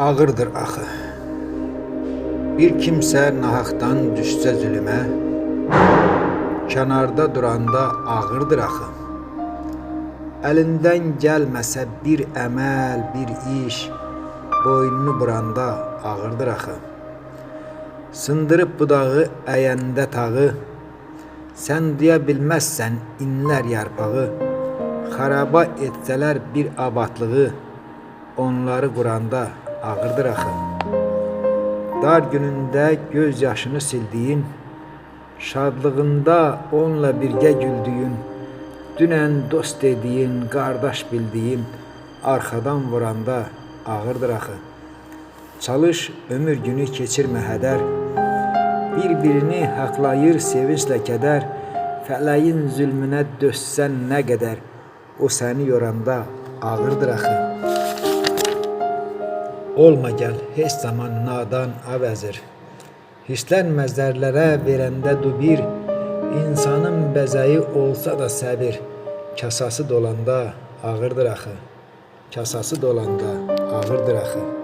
ağırdır axı. Bir kimsə nahaqdan düşsə zülmə, kənarda duranda ağırdır axı. Əlindən gəlməsə bir əməl, bir iş, boynunu buranda ağırdır axı. Sındırıb budağı əyəndə tağı, sən duya bilməzsən inlər yarpağı. Xaraba etsələr bir abadlığı, onları quranda ağırdır axı. Dar günündə göz yaşını sildiyin, şadlığında onunla birgə güldüyün, dünən dost dediyin, qardaş bildiyin, arxadan vuranda ağırdır axı. Çalış ömür günü keçirmə hədər, bir-birini haqlayır sevinclə kədər, fələyin zülmünə dözsən nə qədər, o səni yoranda ağırdır axı. Olma gəl heç zaman nadan əvəzir. Hislənməzlərlərə verəndə du bir, insanın bəzəyi olsa da səbir, kasası dolanda ağırdır axı. Kasası dolanda ağırdır axı.